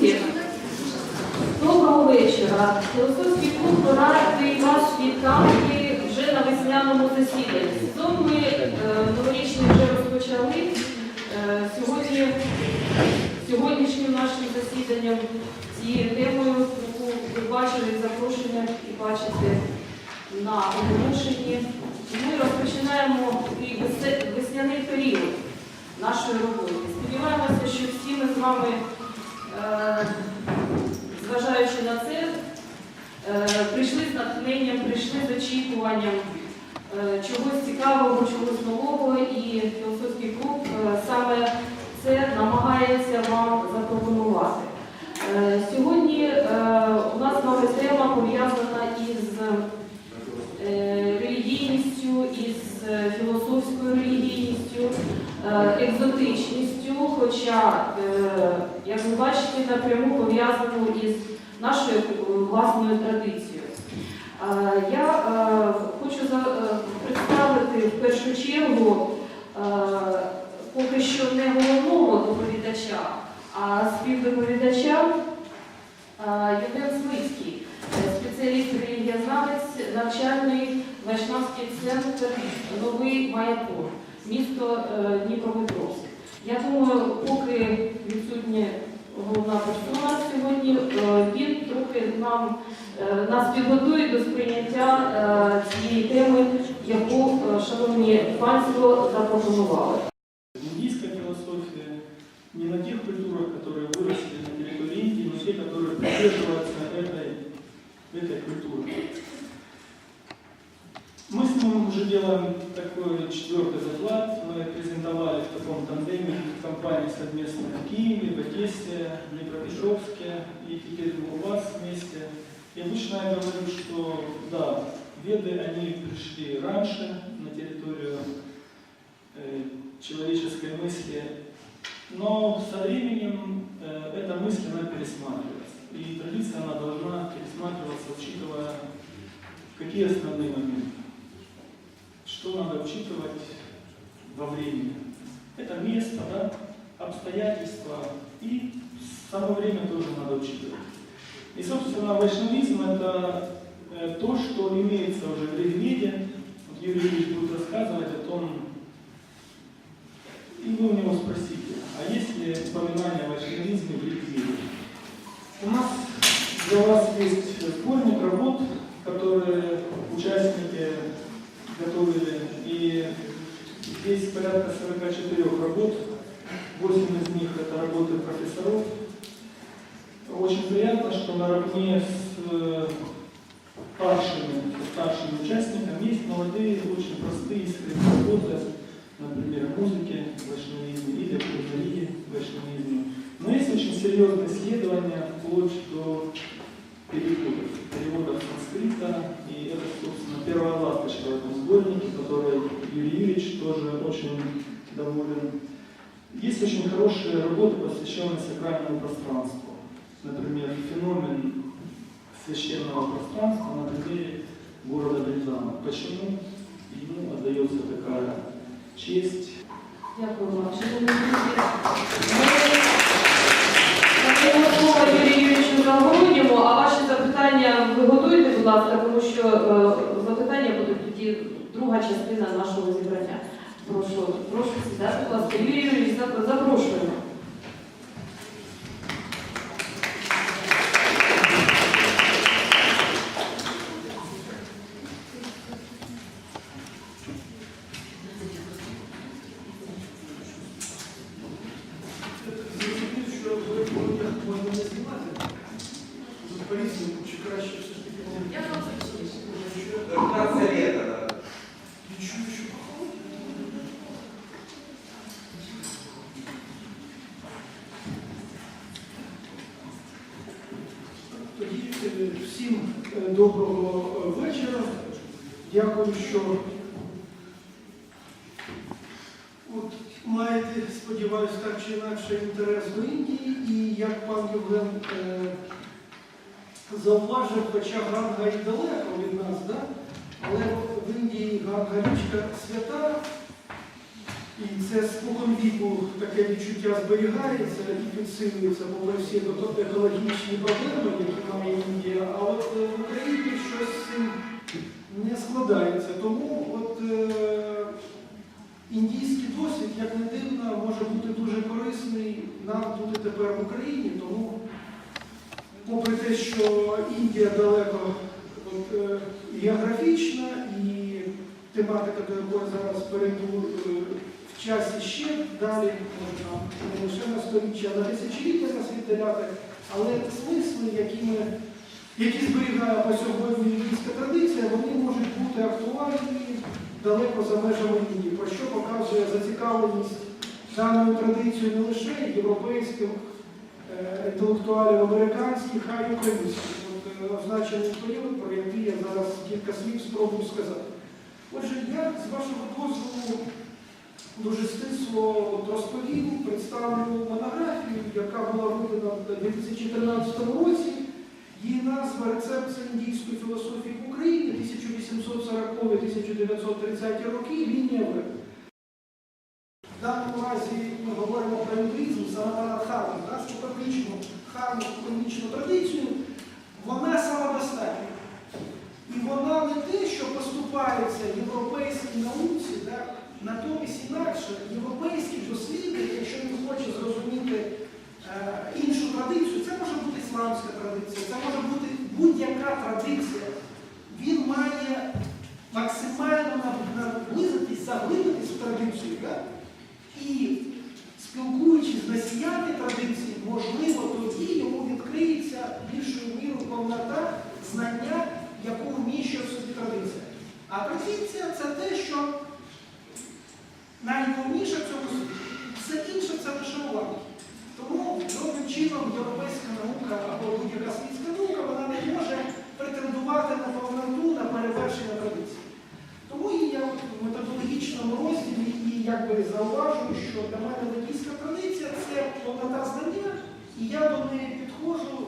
Друзі, доброго вечора. Філософський клуб радий вас вітати вже на весняному засіданні. Сезон ми е, новорічний вже розпочали. Е, сьогодні, сьогоднішнім нашим засіданням цією темою, яку ви бачили запрошення і бачите на оголошенні, ми розпочинаємо весе- весняний період нашої роботи. Сподіваємося, що всі ми з вами, зважаючи на це, е, прийшли з натхненням, прийшли з очікуванням е, чогось цікавого, чогось нового, і філософський клуб е, саме це намагається вам запропонувати. Е, Сьогодні е, у нас з вами тема пов'язана із е, релігійністю, із е, філософською релігійністю, е, екзотичністю, хоча, е, як ви бачите, напряму пов'язану із нашою е, власною традицією. Е, Я е, хочу представити в першу чергу поки що не головного доповідача, а співдоповідача Євген Смицький, спеціаліст релігієзнавець, навчальний Вайшнавський центр Новий Маятон, місто Дніпропетровськ. Я думаю, поки відсутня головна персона сьогодні, е, він трохи нам е, нас підготує до сприйняття е, цієї теми, яку, е, шановні панство, запропонували. Индийская философия не на тех культурах, которые выросли на территории Индии, но те, которые придерживаются этой, этой культуры. Мы с ним уже делаем такой четвертый доклад. Мы презентовали в таком тандеме компании совместно в Киеве, в Одессе, в Днепропетровске и теперь мы у вас вместе. И обычно я говорю, что да, веды, они пришли раньше на территорию э, человеческой мысли, но со временем э, эта мысль она пересматривается. И традиция она должна пересматриваться, учитывая какие основные моменты. Что надо учитывать во времени. Это место, да, обстоятельства и само время тоже надо учитывать. И, собственно, вайшнавизм это э, то, что имеется уже в Ригведе. Вот Юрий Ильич будет рассказывать о том, и вы у него спросите, а есть ли упоминание о вайшнавизме в Ригведе? У нас для вас есть сборник работ, которые участники готовили, и здесь порядка 44 работ, 8 из них это работы профессоров. Очень приятно, что наравне с э, старшими, со старшими участниками есть молодые, очень простые искренние работы, например, музыки вайшнавизме или в вайшнавизме. Но есть очень серьезные исследования вплоть до переводов, переводов санскрита, и это, собственно, первая ласточка в этом сборнике, которой Юрий Юрьевич тоже очень доволен. Есть очень хорошие работы, посвященные сакральному пространству. Например, феномен священного пространства на пределе города Брезана. Почему ему отдается такая честь? Дякую вам. Шановні друзі, ми такого запитання ви готуєте, будь ласка, тому що е, запитання будуть тоді друга частина нашого зібрання. Прошу, прошу сідати, будь ласка. Юрій Юрійович, запрошуємо. що ви одяг можна не знімати. Тут по-різному, чи краще все ж таки вам Я вам Що? 15 лет она. Нічого, що поховати. Тоді е, всім е, доброго е, вечора. Дякую, що от, маєте, сподіваюся, так чи інакше інтерес до Індії. І як пан Євген е, зауважив, хоча Ганга і далеко від нас, да? але в Індії Ганга річка свята, І це спокон віку таке відчуття зберігається і підсилюється попри всі екологічні проблеми, які має Індія. А от е, в Україні щось не складається. Тому от е, індійський досвід, як не дивно, може бути дуже корисний нам тут і тепер в Україні. Тому, попри те, що Індія далеко от, е, географічна і тематика, до якої зараз перейду в часі ще далі, не лише на сторіччя, на тисячоліття нас віддаляти, але смисли, які ми які зберігає по сьогодні індійська традиція, вони можуть бути актуальні далеко за межами Індії, про що показує зацікавленість даною традицією не лише європейських е, інтелектуалів американських, а й українських. От е, означений період, про який я зараз кілька слів спробую сказати. Отже, я з вашого дозволу дуже стисло розповім, представлю монографію, яка була видана в 2013 році. Її назва Рецепція індійської філософії в Україні 1840-1930 роки лінія В. В даному разі ми говоримо про індуїзм, саме харму, да, споконвічну харму, споконвічну традицію. Вона самодостатня. І вона не те, що поступається європейській науці, да, натомість інакше європейський дослідник, якщо він хоче зрозуміти е, іншу традицію, це може бути ісламська традиція, це може бути будь-яка традиція. Він має максимально нав- наблизитись, заглибитись в традицію. Да? І спілкуючись з носіями традиції, можливо, тоді йому відкриється більшою мірою повнота знання, яку вміщує в собі традиція. А традиція це те, що найголовніше в цьому світі. Все інше це лише уламки. Тому жодним чином європейська наука або будь-яка світська наука вона не може претендувати на повноту, на перевершення традиції. Тому і я в методологічному розділі і якби зауважую, що для мене індійська традиція це повнота знання, і я до неї підходжу,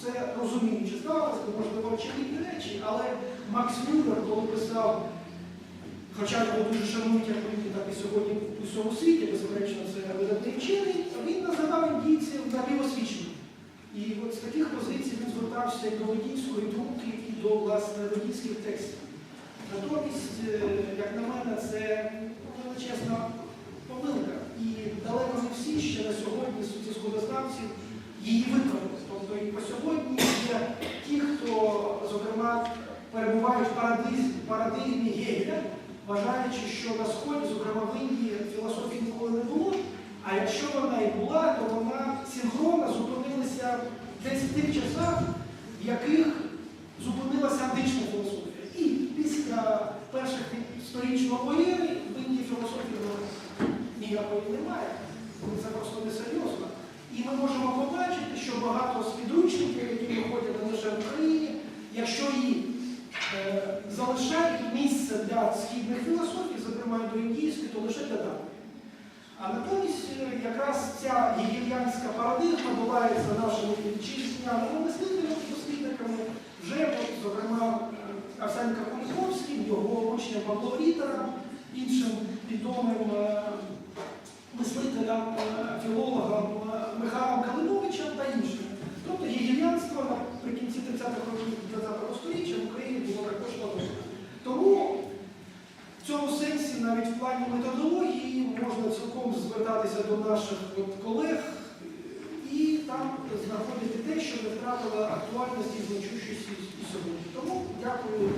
це розуміючи, здавалося, можливо, очевидні речі, але Макс Мюллер, коли писав, хоча його дуже шанують як люди, так і сьогодні в усьому світі, безперечно, це видатний вчений, він називав індійців напівосвіченими. І от з таких позицій він звертався і до водійської думки, і до власне водійських текстів. Натомість, е, як на мене, це величезна помилка. І далеко не всі ще на сьогодні суті її виконали. Тобто і по сьогодні є ті, хто, зокрема, перебувають в парадигмі Гегеля, вважаючи, що на Сході, зокрема в Індії, філософії ніколи не було. А якщо вона і була, то вона синхронно зупинилася десь в тих часах, в яких зупинилася антична філософія. І після перших сторічного ери в Індії філософії ну, ніякої немає. Це просто несерйозно. І ми можемо побачити, що багато з підручників, які виходять не лише в Україні, якщо е, залишають місце для східних філософій, зокрема до індійської, то лише для даних. А натомість е, якраз ця гегельянська парадигма долається нашими вітчизняними мислителями, дослідниками, вже, зокрема, е, Арсенка Куліковським, його учням Павло Рітером, іншим відомим е, мислителям, е, філологам е, Михайлом Калиновичем та іншими. Тобто гегельянство наприкінці 30-х років 20-го століття в Україні було також положено. Тому в цьому сенсі навіть в плані методології можна цілком звертатися до наших от колег і там знаходити те, що не втратило актуальності і значущості і сьогодні. Тому дякую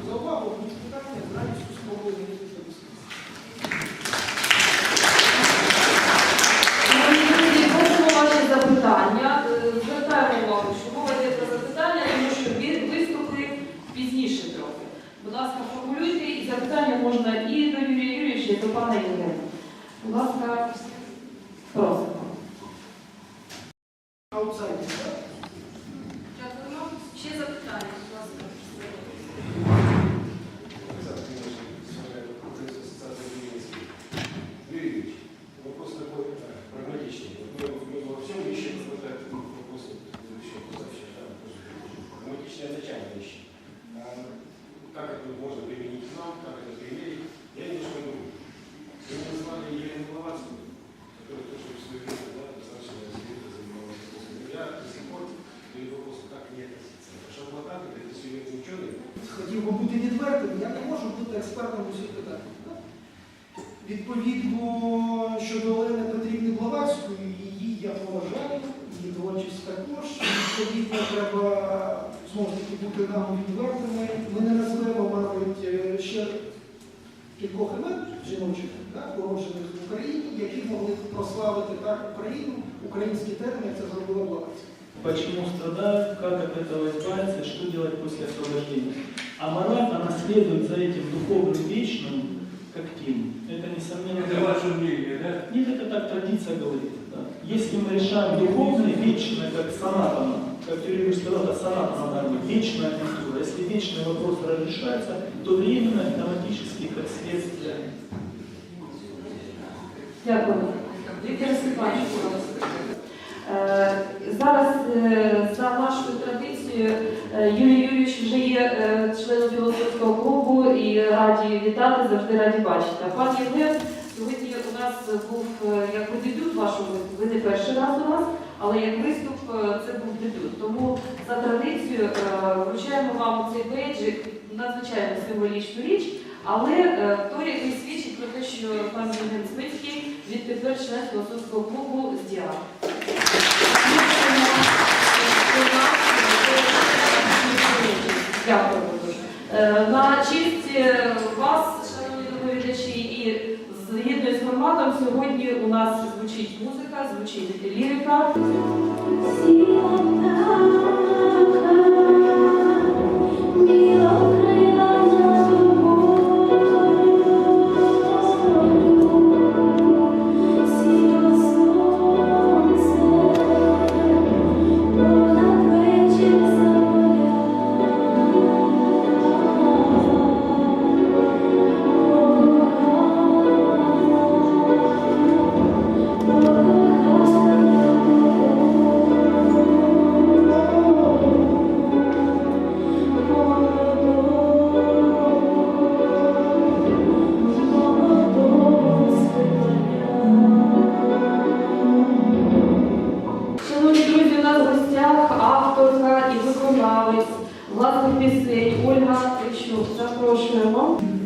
логичные зачем вещи. Ну, как это можно применить к нам, как это примерить, я немножко думаю. Мы ну, назвали Елену Головацкую, которая тоже в свое время да, достаточно серьезно занималась вопросом. Я до сих пор к вопросу так не относиться. Наша платанка, это серьезный ученый. Хотів би бути відвертим, я не можу бути експертом у всіх питаннях. Відповідно щодо Олени Петрівни Блавацької, її я поважаю, її творчість також. Відповідно, треба знову ж таки бути нам відвертими. Ми не назвемо, мабуть, е, ще кількох імен жіночих, так, породжених в Україні, які могли б прославити так Україну, український термін, як це зробила Блаватська. Почему страдают, как от этого избавиться, что делать после освобождения. А мораль, она следует за этим духовным вечным, как тень. Это несомненно. это ваше мнение, да? Нет, это так традиция говорит. да. Если мы решаем духовное, вечное, как санатана, как Юрий сказал, это санатана должна быть, вечная культура. Если вечный вопрос разрешается, то временно автоматически как следствие. Дякую. Віктор Степанович, будь ласка. Е, Зараз е, за нашою традицією е, Юрій Юрійович вже є е, членом філософського клубу і раді вітати, завжди раді бачити. А Пан Євген сьогодні у нас був е, як дебют вашого виступу. Ви не перший раз у нас, але як виступ е, це був дебют. Тому за традицією е, вручаємо вам цей бейджик, надзвичайно символічну річ, але е, той, який свідчить про те, що пан Євген Смицький відтепер член філософського клубу з ДІА. Дякую дуже. На честь вас, форматом, сьогодні у нас звучить музика, звучить лірика. Poxa. É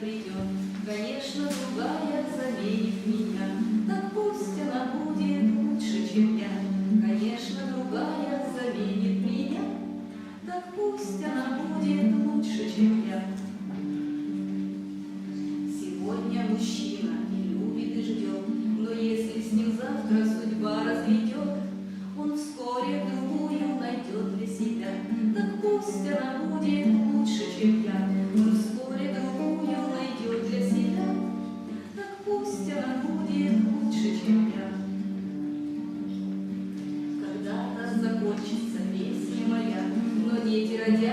придет. Конечно, другая заменит меня, Так пусть она будет лучше, чем я. Конечно, другая заменит меня, Так пусть она будет лучше, чем я.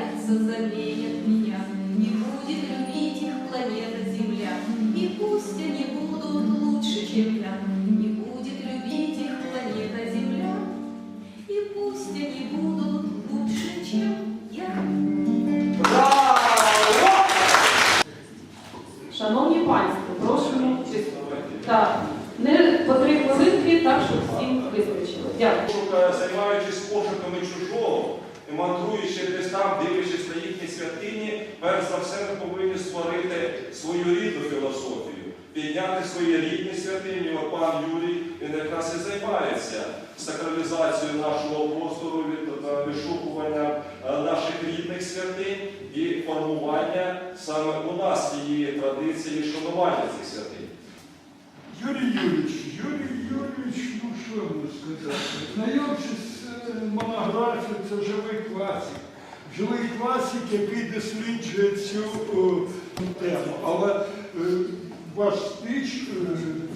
сердца заменят меня. Не будет любить их планета Земля, и пусть они будут лучше, чем я. Не будет любить их планета Земля, и пусть они будут лучше, чем я. традиції і шанування цих святинь. Юрій Юрійович, Юрій Юрійович, ну що можна сказати? Знайомчись з е, монографією, це живий класик. Живий класик, який досліджує цю о, тему. Але е, ваш стич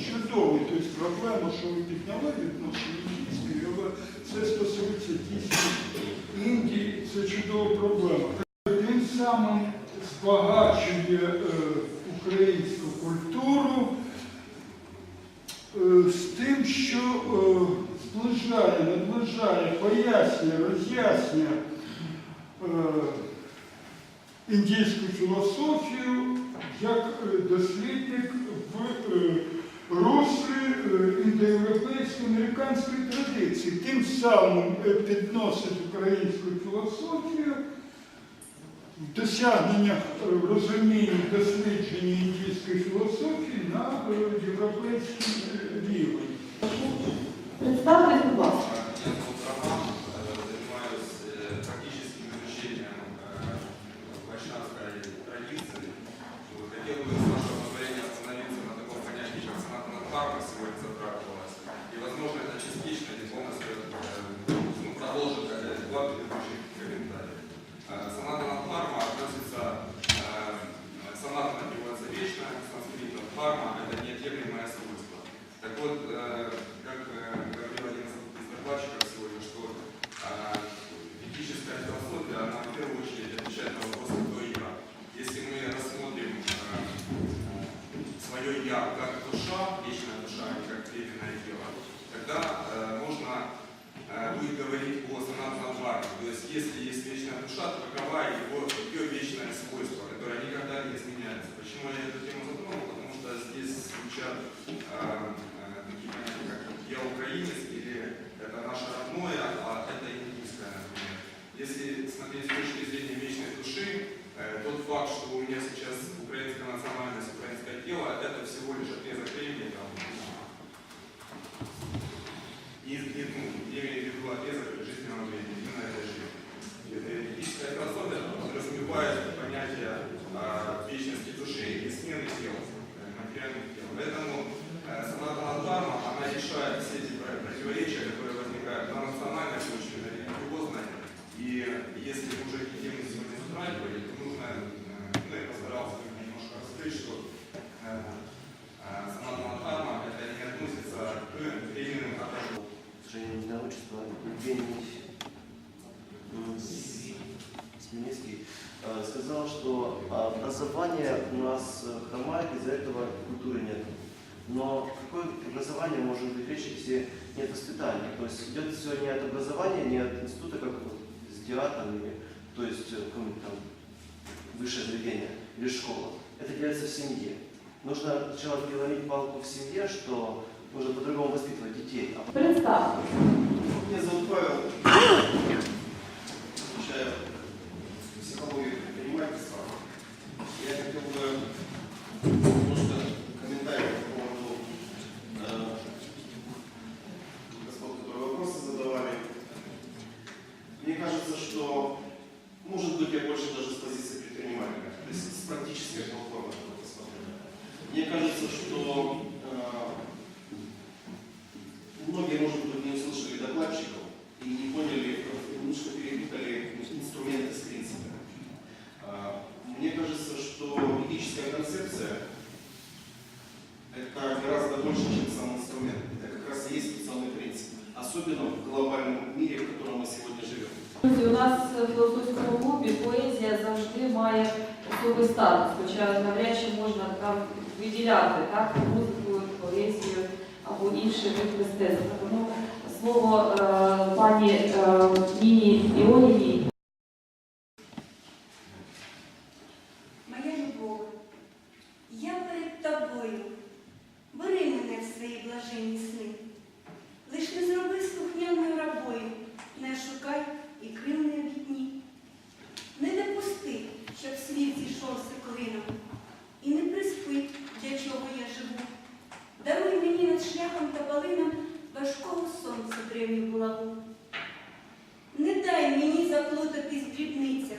чудовий, тобто проблема, що ви підняли відношення Індійської, але це стосується дійсно Індії, це чудова проблема. Він самим збагачує українську культуру е, з тим, що е, зближає, наближає, пояснює, роз'яснює е, індійську філософію як дослідник в руслі індоєвропейської американської традиції, тим самим підносить українську філософію в досягненнях в е, розумінні, дослідженні індійської філософії на європейський е, рівень. Представте, будь ласка. Хотелось бы с вашего остановиться на таком понятии, как санатная карма сегодня. там, или, то есть э, какое-нибудь там высшее заведение или школа. Это делается в семье. Нужно сначала переломить палку в семье, что нужно по-другому воспитывать детей. А... Представь. Меня зовут Павел. особенно в глобальном мире, в котором мы сегодня живем. У нас в філософському клубі поезія завжди має особий статус, хоча навряд чи можна там виділяти так, музику, поезію або інші вид мистецтва. Тому слово е, пані е, Ніні Іоніній важкого сонця древню голову. Не дай мені заплутатись в дрібницях.